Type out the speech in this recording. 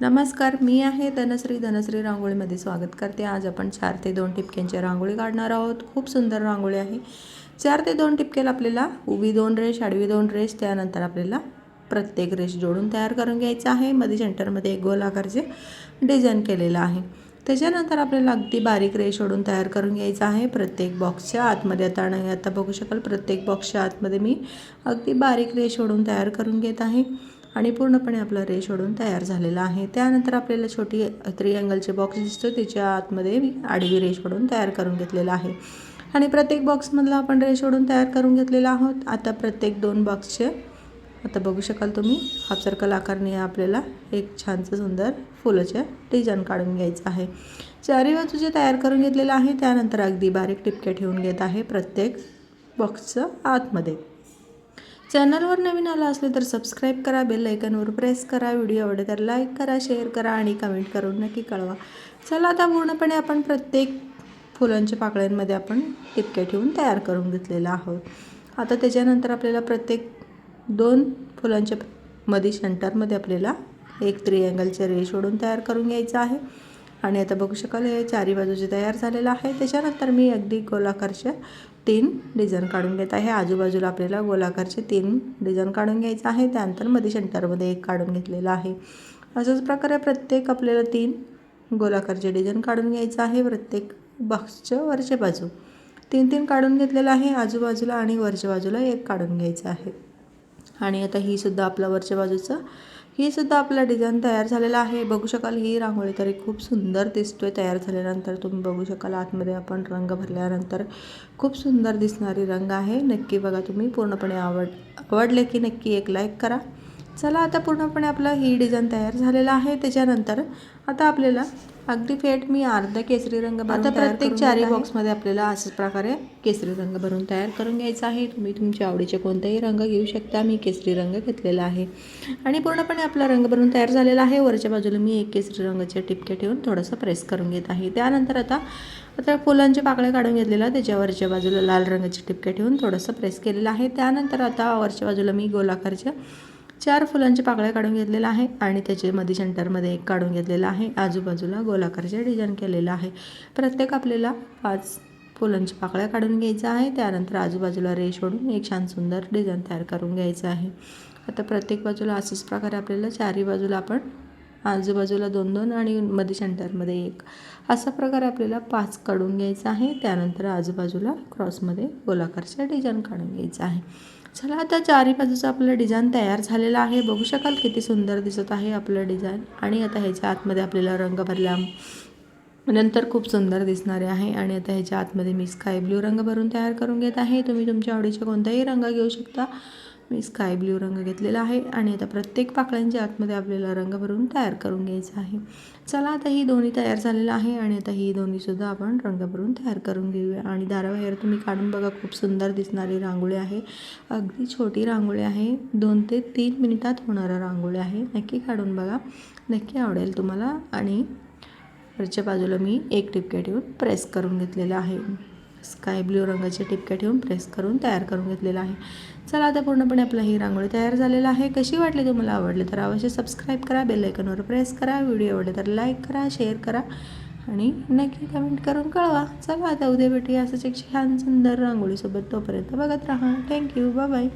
नमस्कार मी आहे धनश्री. धनश्री रांगोळीमध्ये स्वागत करते. आज आपण चार ते दोन टिपक्यांची रांगोळी काढणार आहोत. खूप सुंदर रांगोळी आहे. चार ते दोन टिपक्याला आपल्याला उभी दोन रेष आडवी दोन रेष त्यानंतर आपल्याला प्रत्येक रेष जोडून तयार करून घ्यायचं आहे. मध्ये सेंटरमध्ये एक गोल आकारचे डिझाईन केलेलं आहे. त्याच्यानंतर आपल्याला अगदी बारीक रेष ओढून तयार करून घ्यायचं आहे. प्रत्येक बॉक्सच्या आतमध्ये आता आता बघू शकाल प्रत्येक बॉक्सच्या आतमध्ये मी अगदी बारीक रेष ओढून तयार करून घेत आहे. आणि पूर्णपणे आपला रेश ओढून तयार झालेला आहे. त्यानंतर आपल्याला छोटी त्रिअँगलचे बॉक्स दिसतो. त्याच्या आतमध्ये मी आडवी रेश ओढून तयार करून घेतलेला आहे. आणि प्रत्येक बॉक्समधला आपण रेश ओढून तयार करून घेतलेला आहोत. आता प्रत्येक दोन बॉक्सचे आता बघू शकाल तुम्ही हाफ सर्कल आकारने आपल्याला एक छानसं सुंदर फुलाच्या डिझाईन काढून घ्यायचं आहे. चारी बाजूचे तयार करून घेतलेलं आहे त्यानंतर अगदी बारीक टिपके ठेवून घेत आहे प्रत्येक बॉक्सचं आतमध्ये. चॅनलवर नवीन आला असले तर सबस्क्राईब करा बेल आयकनवर प्रेस करा व्हिडिओ आवडे तर लाईक करा शेअर करा आणि कमेंट करून नक्की कळवा. चला आता पूर्णपणे आपण प्रत्येक फुलांच्या पाकळ्यांमध्ये आपण टिपके ठेवून तयार करून घेतलेला आहोत. आता त्याच्यानंतर आपल्याला प्रत्येक दोन फुलांच्या मध्ये सेंटरमध्ये आपल्याला एक त्रिअँगलचे रेष ओढून तयार करून घ्यायचं आहे. आणि आता बघू शकाल हे चारी बाजूचे तयार झालेलं आहे. त्याच्यानंतर मी अगदी गोलाकारच्या तीन डिझाईन काढून घेत आहे. आजूबाजूला आपल्याला गोलाकारचे तीन डिझाईन काढून घ्यायचं आहे. त्यानंतरमध्ये सेंटरमध्ये एक काढून घेतलेलं आहे. अशाच प्रकारे प्रत्येक आपल्याला तीन गोलाकारचे डिझाईन काढून घ्यायचं आहे. प्रत्येक बॉक्सच्या वरच्या बाजू तीन तीन काढून घेतलेलं आहे. आजूबाजूला आणि वरच्या बाजूला एक काढून घ्यायचं आहे. आणि आता ही सुद्धा आपल्या वरच्या बाजूचं ही सुद्धा आपला डिझाईन तयार झालेला आहे. बघू शकाल ही रांगोळी तरी खूप सुंदर दिसतोय. तयार झाल्यानंतर तुम्ही बघू शकाल आतमध्ये आपण रंग भरल्यानंतर खूप सुंदर दिसणारी रंग आहे. नक्की बघा तुम्ही. पूर्णपणे आवड आवडले की नक्की एक लाईक करा. चला आता पूर्णपणे आपला ही डिझाईन तयार झालेला आहे. त्याच्यानंतर आता आपल्याला अगदी फेट मी अर्धा केसरी रंग आता प्रत्येक चारी बॉक्समध्ये आपल्याला अशाच प्रकारे केसरी रंग भरून तयार करून घ्यायचा आहे. तुम्ही तुमच्या आवडीचे कोणताही रंग घेऊ शकता. मी केसरी रंग घेतलेला आहे. आणि पूर्णपणे आपला रंग भरून तयार झालेला आहे. वरच्या बाजूला मी एक केसरी रंगाचे टिपके ठेवून थोडंसं प्रेस करून घेत आहे. त्यानंतर आता आता फुलांचे पाकळे काढून घेतलेला त्याच्या वरच्या बाजूला लाल रंगाचे टिपके ठेवून थोडंसं प्रेस केलेलं आहे. त्यानंतर आता वरच्या बाजूला मी गोलाकारच्या चार फुलांच्या पाकळ्या काढून घेतलेल्या आहे आणि त्याचे मध्ये सेंटरमध्ये एक काढून घेतलेला आहे. आजूबाजूला गोलाकारचे डिझाईन केलेलं आहे. प्रत्येक आपल्याला पाच फुलांच्या पाकळ्या काढून घ्यायचं आहे. त्यानंतर आजूबाजूला रेश ओढून एक छान सुंदर डिझाईन तयार करून घ्यायचं आहे. आता प्रत्येक बाजूला अशाच प्रकारे आपल्याला चारही बाजूला आपण आजूबाजूला दोन दोन आणि मध्ये सेंटरमध्ये एक असा प्रकारे आपल्याला पाच काढून घ्यायचं आहे. त्यानंतर आजूबाजूला क्रॉसमध्ये गोलाकारच्या डिझाईन काढून घ्यायचं आहे. चला आता चारी बाजूचं आपलं डिझाईन तयार झालेलं आहे. बघू शकाल किती सुंदर दिसत आहे आपलं डिझाईन आणि आता ह्याच्या आतमध्ये आपल्याला रंग भरला. नंतर खूप सुंदर दिसणारे आहे. आणि आता ह्याच्या आतमध्ये मी स्काय ब्ल्यू रंग भरून तयार करून घेत आहे. तुम्ही तुमच्या आवडीचे कोणताही रंग घेऊ शकता. मी स्काय ब्ल्यू रंग घेतलेला आहे आणि आता प्रत्येक पाकळ्यांच्या आतमध्ये आपल्याला रंग भरून तयार करून घ्यायचं आहे. चला आता ही दोन्ही तयार झालेलं आहे आणि आता ही दोन्हीसुद्धा आपण रंग भरून तयार करून घेऊया. आणि दाराबाहेर तुम्ही काढून बघा खूप सुंदर दिसणारी रांगोळी आहे. अगदी छोटी रांगोळी आहे. दोन ते तीन मिनिटात होणारा रांगोळी आहे. नक्की काढून बघा. नक्की आवडेल तुम्हाला. आणि वरच्या बाजूला मी एक टिपक्या ठेवून प्रेस करून घेतलेलं आहे. स्काय ब्ल्यू रंगाचे टिपक्या ठेवून प्रेस करून तयार करून घेतलेलं आहे. चला आता पूर्णपणे आपला ही रांगोळी तयार झालेला आहे. कशी वाटली तुम्हाला? आवडली तर अवश्य सबस्क्राईब करा बेलायकनवर प्रेस करा. व्हिडिओ आवडले तर लाईक करा शेअर करा. आणि नक्की कमेंट करून कळवा. चला आता उद्या भेटूया असंच एक छान सुंदर रांगोळीसोबत. तोपर्यंत बघत राहा. Thank you bye